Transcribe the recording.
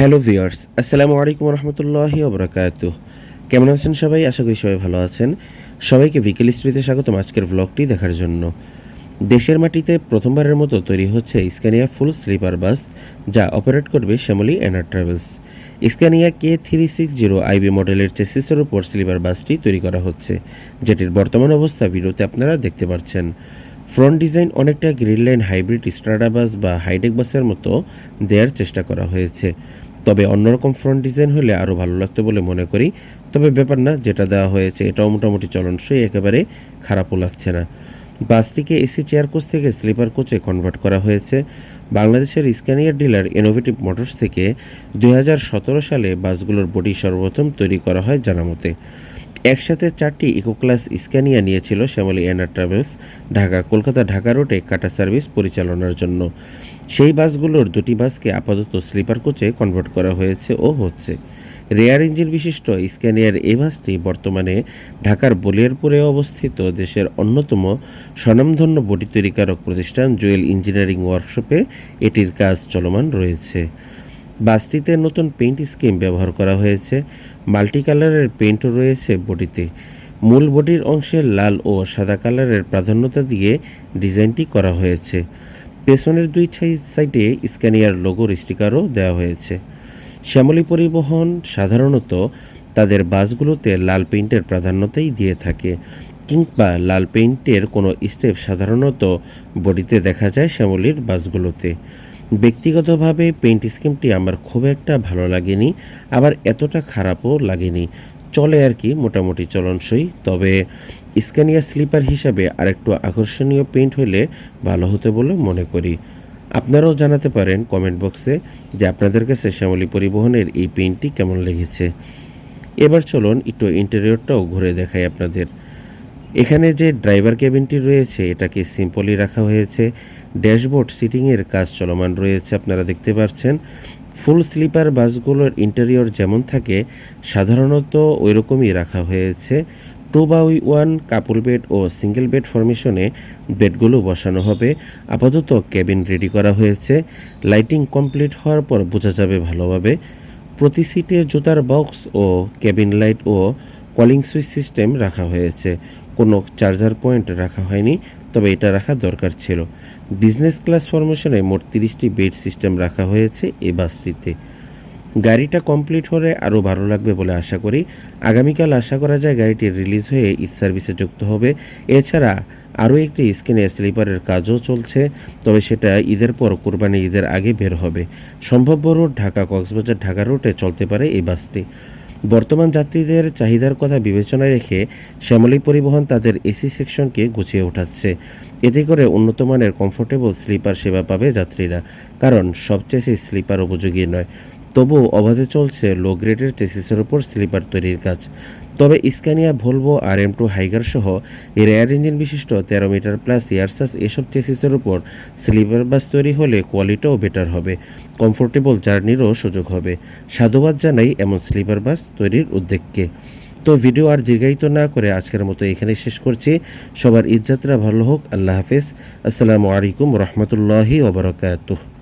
Hello viewers, আসসালামু আলাইকুম রহমতুল্লাহি ওবরাকাত কেমন আছেন সবাই? আশা করি সবাই ভালো আছেন। সবাইকে বিকেল স্ট্রিতে স্বাগতম আজকের ভ্লগটি দেখার জন্য। দেশের মাটিতে প্রথমবারের মতো তৈরি হচ্ছে স্ক্যানিয়া ফুল স্লিপার বাস যা অপারেট করবে Shyamoli NR travels Scania K three six zero IB মডেলের চেসিসের উপর স্লিপার বাসটি তৈরি করা হচ্ছে, যেটির বর্তমান অবস্থা ভিডিওতে আপনারা দেখতে পাচ্ছেন। ফ্রন্ট ডিজাইন অনেকটা green line hybrid Strada bus বা হাইটেক বাসের মতো দেওয়ার চেষ্টা করা হয়েছে। তবে অন্যরকম ফ্রন্ট ডিজাইন হলে আরও ভালো লাগতো বলে মনে করি। তবে ব্যাপার না, যেটা দেওয়া হয়েছে, এটাও মোটামুটি চলনসই, একেবারে খারাপও লাগছে না। বাসটিকে এসি চেয়ার কোচ থেকে স্লিপার কোচে কনভার্ট করা হয়েছে। বাংলাদেশের স্ক্যানিয়ার ডিলার ইনোভেটিভ মোটরস থেকে দুই হাজার সতেরো সালে বাসগুলোর বডি সর্বপ্রথম তৈরি করা হয় জানা মতে একসাথে চারটি ইকো ক্লাস স্ক্যানিয়া নিয়েছিল শ্যামলী এনার ট্রাভেলস, ঢাকা, কলকাতা ঢাকা রুটে কাটা সার্ভিস পরিচালনার জন্য। সেই বাসগুলোর দুটি বাসকে আপাতত স্লিপার কোচে কনভার্ট করা হয়েছে ও হচ্ছে। রেয়ার ইঞ্জিন বিশিষ্ট স্ক্যানিয়ার এই বাসটি বর্তমানে ঢাকার বলিয়ারপুরে অবস্থিত দেশের অন্যতম স্বনামধন্য বডি তৈরিকারক প্রতিষ্ঠান জুয়েল ইঞ্জিনিয়ারিং ওয়ার্কশপে এটির কাজ চলমান রয়েছে। বাসটিতে নতুন পেইন্ট স্কিম ব্যবহার করা হয়েছে। মাল্টি কালারের পেইন্টও রয়েছে বডিতে। মূল বডির অংশে লাল ও সাদা কালারের প্রাধান্যতা দিয়ে ডিজাইনটি করা হয়েছে। পেছনের দুই সাইডে স্ক্যানিয়ার লোগোর স্টিকারও দেওয়া হয়েছে। শ্যামলী পরিবহন সাধারণত তাদের বাসগুলোতে লাল পেইন্টের প্রাধান্যতাই দিয়ে থাকে, কিংবা লাল পেইন্টের কোনো স্টেপ সাধারণত বডিতে দেখা যায় শ্যামলীর বাসগুলোতে। ব্যক্তিগতভাবে পেইন্ট স্কিমটি আমার খুব একটা ভালো লাগেনি, আবার এতটা খারাপও লাগেনি। চলে আর কি মোটামুটি চলনসই, তবে স্ক্যানিয়া স্লিপার হিসাবে আরেকটু আকর্ষণীয় পেইন্ট হলে ভালো হতে বলে মনে করি। আপনারাও জানাতে পারেন কমেন্ট বক্সে যে আপনাদের কাছে শ্যামলী পরিবহনের এই পেইন্টটি কেমন লেগেছে। এবার চলুন একটু ইন্টেরিয়রটাও ঘুরে দেখাই আপনাদের। এখানে যে ড্রাইভার ক্যাবিনটি রয়েছে, এটাকে সিম্পলি রাখা হয়েছে। ড্যাশবোর্ড সিটিংয়ের কাজ চলমান রয়েছে, আপনারা দেখতে পাচ্ছেন ফুল স্লিপার বাসগুলোর ইন্টেরিয়র যেমন থাকে, সাধারণত ওই রকমই রাখা হয়েছে। Two by one couple bed O single bed ফরমেশনে বেডগুলো বসানো হবে। আপাতত কেবিন রেডি করা হয়েছে। লাইটিং কমপ্লিট হওয়ার পর বোঝা যাবে ভালোভাবে। প্রতি সিটে জুতার বক্স ও কেবিন লাইট ও কলিং সুইচ সিস্টেম রাখা হয়েছে। কোনো চার্জার পয়েন্ট রাখা হয়নি, তবে এটা রাখা দরকার ছিল। বিজনেস ক্লাস ফরমেশনে মোট তিরিশটি বেড সিস্টেম রাখা হয়েছে এই বাসটিতে। গাড়িটা কমপ্লিট হলে আরও ভালো লাগবে বলে আশা করি। আগামীকাল আশা করা যায় গাড়িটি রিলিজ হয়ে ঈদ সার্ভিসে যুক্ত হবে। এছাড়া আরও একটি স্ক্রিনে স্লিপারের কাজও চলছে, তবে সেটা ঈদের পর কোরবানি ঈদের আগে বের হবে। সম্ভাব্য রুট ঢাকা কক্সবাজার ঢাকা রুটে চলতে পারে এই বাসটি। বর্তমান যাত্রীদের চাহিদার কথা বিবেচনায় রেখে শ্যামলী পরিবহন তাদের এসি সেকশনকে গুছিয়ে উঠাচ্ছে। এতে করে উন্নত মানের কমফোর্টেবল স্লিপার সেবা পাবে যাত্রীরা। কারণ সবচেয়ে স্লিপার উপযোগী নয়। তবুও অবাধে চলছে লো গ্রেডের চেসিসের উপর স্লিপার তৈরির কাজ। তবে স্ক্যানিয়া ভলভো আর এম টু হাইগার সহ রেয়ার ইঞ্জিন বিশিষ্ট তেরো মিটার প্লাস এয়ারসাস এসব চেসিসের উপর স্লিপার বাস তৈরি হলে কোয়ালিটিও বেটার হবে। কমফোর্টেবল জার্নিরও সুযোগ হবে। সাধুবাদ জানাই এমন স্লিপার বাস তৈরির উদ্যোগকে। তো ভিডিও আর দীর্ঘায়িত না করে আজকের মতো এখানে শেষ করছি। সবার ঈদযাত্রা ভালো হোক, আল্লাহ হাফেজ। আসসালামু আলাইকুম রহমতুল্লাহি ওবরাকাতুহ